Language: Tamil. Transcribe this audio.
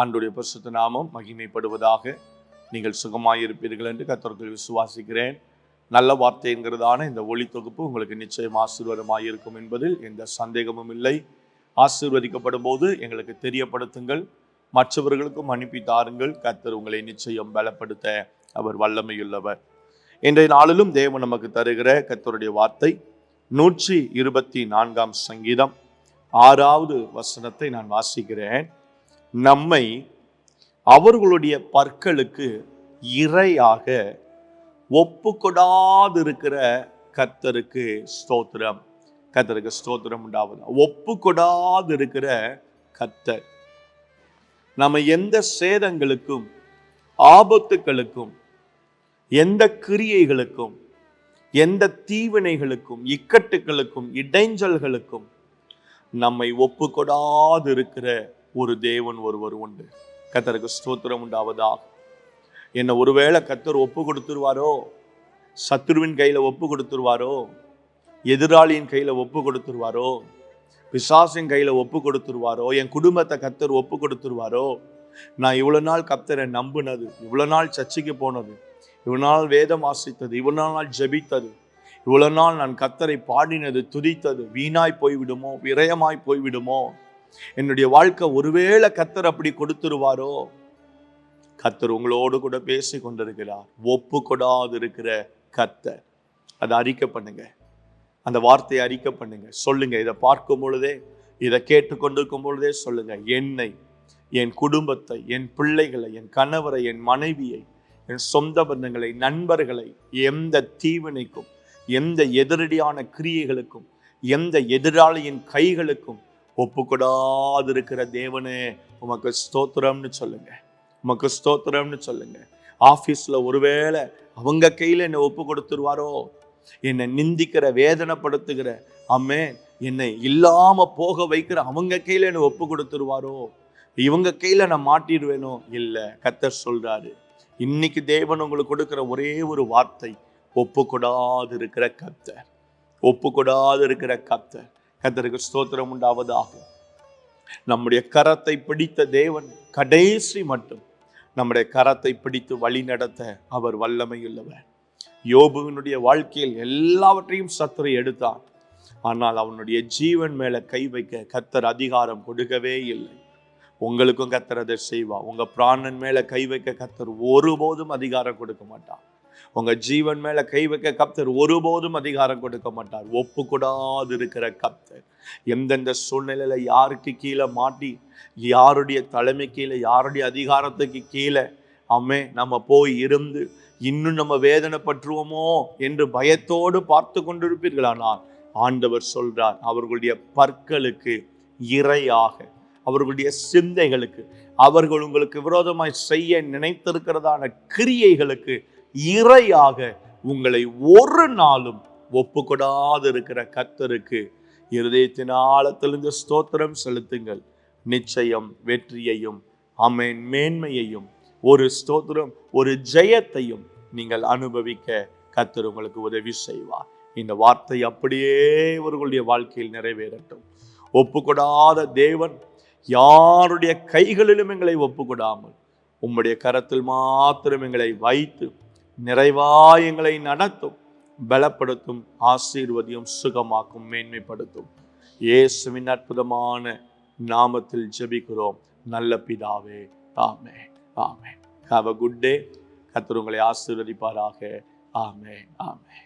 ஆண்டுடைய பரிசுத்த நாமம் மகிமைப்படுவதாக நீங்கள் சுகமாயிருப்பீர்கள் என்று கத்தர்கள் விசுவாசிக்கிறேன். நல்ல வார்த்தைங்கிறதான இந்த ஒளி தொகுப்பு உங்களுக்கு நிச்சயம் ஆசீர்வாதமாக இருக்கும் என்பதில் எந்த சந்தேகமும் இல்லை. ஆசீர்வதிக்கப்படும் போது எங்களுக்கு தெரியப்படுத்துங்கள். மற்றவர்களுக்கும் அனுப்பி தாருங்கள். கத்தர் உங்களை நிச்சயம் பலப்படுத்த அவர் வல்லமையுள்ளவர். இன்றைய நாளிலும் தேவன் நமக்கு தருகிற கத்தருடைய வார்த்தை நூற்றி இருபத்தி நான்காம் சங்கீதம். ஆறாவது வசனத்தை நான் வாசிக்கிறேன். நம்மை அவர்களுடைய பற்களுக்கு இரையாக ஒப்புக்கொடாதிருக்கிற கத்தருக்கு ஸ்தோத்திரம். கத்தருக்கு ஸ்தோத்திரம் உண்டாவது? ஒப்புக்கொடாதிருக்கிற கத்தர் நம்ம எந்த சேதங்களுக்கும் ஆபத்துக்களுக்கும் எந்த கிரியைகளுக்கும் எந்த தீவினைகளுக்கும் இக்கட்டுகளுக்கும் இடைஞ்சல்களுக்கும் நம்மை ஒப்புக்கொடாதிருக்கிற ஒரு தேவன் ஒருவர் உண்டு. கத்தருக்கு ஸ்தோத்திரம் உண்டாவதா என்னை ஒருவேளை கத்தர் ஒப்பு கொடுத்துருவாரோ? சத்துருவின் கையில் ஒப்பு கொடுத்துருவாரோ? எதிராளியின் கையில் ஒப்பு கொடுத்துருவாரோ? பிசாசின் கையில் ஒப்பு கொடுத்துருவாரோ? என் குடும்பத்தை கத்தர் ஒப்பு கொடுத்துருவாரோ? நான் இவ்வளோ நாள் கத்தரை நம்பினது இவ்வளோ நாள் சர்ச்சைக்கு போனது இவ்வளோ நாள் வேதம் வாசித்தது இவ்வளோ நாள் ஜெபித்தது இவ்வளோ நாள் நான் கத்தரை பாடினது துதித்தது வீணாய் போய்விடுமோ? விரயமாய் போய்விடுமோ? என்னுடைய வாழ்க்கை ஒருவேளை கத்தர் அப்படி கொடுத்துருவாரோ? கத்தர் உங்களோடு கூட பேசி கொண்டிருக்கிறார். ஒப்பு கொடாது இருக்கிற கத்தர். அதை அறிக்கை பண்ணுங்க. அந்த வார்த்தையை அறிக்கை பண்ணுங்க. சொல்லுங்க. இதை பார்க்கும் பொழுதே இதை கேட்டுக்கொண்டிருக்கும் பொழுதே சொல்லுங்க. என்னை என் குடும்பத்தை என் பிள்ளைகளை என் கணவரை என் மனைவியை என் சொந்த பந்தங்களை நண்பர்களை எந்த தீவினைக்கும் எந்த எதிரடியான கிரியைகளுக்கும் எந்த எதிராளியின் கைகளுக்கும் ஒப்புக்கூடாது இருக்கிற தேவனே உமக்கு ஸ்தோத்திரம்னு சொல்லுங்க. உமக்கு ஸ்தோத்திரம்னு சொல்லுங்க. ஆஃபீஸில் ஒருவேளை அவங்க கையில் என்னை ஒப்பு கொடுத்துருவாரோ என்னை நிந்திக்கிற வேதனைப்படுத்துகிற அம்மே என்னை இல்லாமல் போக வைக்கிற அவங்க கையில் என்னை ஒப்பு கொடுத்துருவாரோ இவங்க கையில் நான் மாட்டிடுவேனோ? இல்லை கத்தர் சொல்கிறாரு இன்னைக்கு தேவன் உங்களுக்கு கொடுக்குற ஒரே ஒரு வார்த்தை ஒப்புக்கூடாது இருக்கிற கத்தர் ஒப்புக்கூடாது இருக்கிற கத்தர் கத்தருக்கு ஸ்தோத்திரம் உண்டாவதாக. நம்முடைய கரத்தை பிடித்த தேவன் கடைசி மட்டும் நம்முடைய கரத்தை பிடித்து வழி நடத்த அவர் வல்லமையுள்ளவர். யோபுவினுடைய வாழ்க்கையில் எல்லாவற்றையும் சத்துரை எடுத்தான். ஆனால் அவனுடைய ஜீவன் மேலே கை வைக்க கத்தர் அதிகாரம் கொடுக்கவே இல்லை. உங்களுக்கும் கத்தர் அதை செய்வா உங்கள் பிராணன் மேலே கை வைக்க கத்தர் ஒருபோதும் அதிகாரம் கொடுக்க மாட்டார். உங்க ஜீவன் மேல கை வைக்க கப்தர் ஒருபோதும் அதிகாரம் கொடுக்க மாட்டார். ஒப்பு இருக்கிற கப்தர் எந்தெந்த சூழ்நிலையில யாருக்கு கீழே மாட்டி யாருடைய தலைமை கீழே யாருடைய அதிகாரத்துக்கு கீழே அம்மே நம்ம போய் இருந்து இன்னும் நம்ம வேதனைப்பற்றுவோமோ என்று பயத்தோடு பார்த்து கொண்டிருப்பீர்களானால் ஆண்டவர் சொல்றார் அவர்களுடைய பற்களுக்கு இரையாக அவர்களுடைய சிந்தைகளுக்கு அவர்கள் உங்களுக்கு விரோதமாய் செய்ய நினைத்திருக்கிறதான கிரியைகளுக்கு இறையாக உங்களை ஒரு நாளும் ஒப்பு கொடாது இருக்கிற கத்தருக்கு இருதயத்தின் ஆழத்திலிருந்து ஸ்தோத்திரம் செலுத்துங்கள். நிச்சயம் வெற்றியையும் அமேன் மேன்மையையும் ஒரு ஸ்தோத்திரம் ஒரு ஜெயத்தையும் நீங்கள் அனுபவிக்க கத்தர் உங்களுக்கு உதவி செய்வார். இந்த வார்த்தை அப்படியே இவர்களுடைய வாழ்க்கையில் நிறைவேறட்டும். ஒப்புக்கொடாத தேவன் யாருடைய கைகளிலும் எங்களை ஒப்புக்கொடாமல் உம்முடைய கரத்தில் மாத்திரம் எங்களை வைத்து நிறைவாய் எங்களை நடத்தும் பலப்படுத்தும் ஆசீர்வதியும் சுகமாக்கும் மேன்மைப்படுத்தும். இயேசுவின் அற்புதமான நாமத்தில் ஜெபிக்கிறோம். நல்ல பிதாவே ஆமே ஆமே ஹாவ் அ குட் டே கத்தர் உங்களை ஆசீர்வதிப்பாராக. ஆமே ஆமே